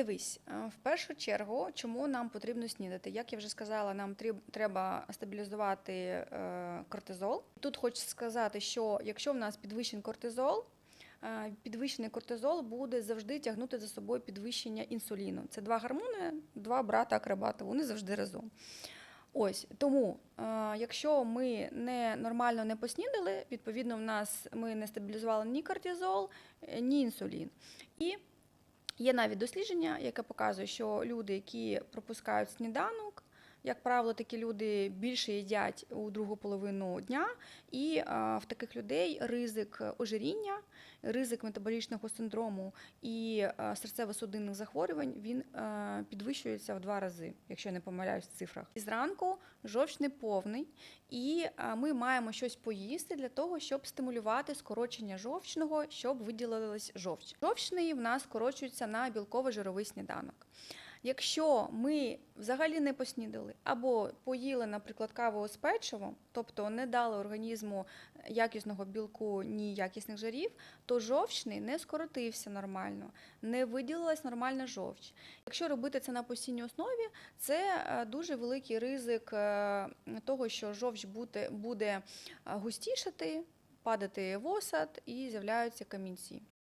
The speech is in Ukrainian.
Дивись, е, в першу чергу, чому нам потрібно снідати? Як я вже сказала, нам треба стабілізувати е, кортизол. Тут хочу сказати, що якщо в нас підвищений кортизол, е, підвищений кортизол буде завжди тягнути за собою підвищення інсуліну. Це два гормони, два брата акробата, вони завжди разом. Ось тому, якщо ми не нормально не поснідали, відповідно, в нас ми не стабілізували ні кортизол, ні інсулін. І Є навіть дослідження, яке показує, що люди, які пропускають сніданок, як правило, такі люди більше їдять у другу половину дня, і в таких людей ризик ожиріння, ризик метаболічного синдрому і серцево-судинних захворювань він підвищується в два рази, якщо я не помиляюсь в цифрах. І зранку жовч не повний, і ми маємо щось поїсти для того, щоб стимулювати скорочення жовчного, щоб виділилась жовч. Жовчний в нас скорочується на білково-жировий сніданок. Якщо ми взагалі не поснідали або поїли, наприклад, каву з печивом, тобто не дали організму якісного білку ні якісних жирів, то жовчний не скоротився нормально, не виділилась нормальна жовч. Якщо робити це на постійній основі, це е, дуже великий ризик е, того, що жовч буде, е, густішати, падати в осад і з'являються камінці.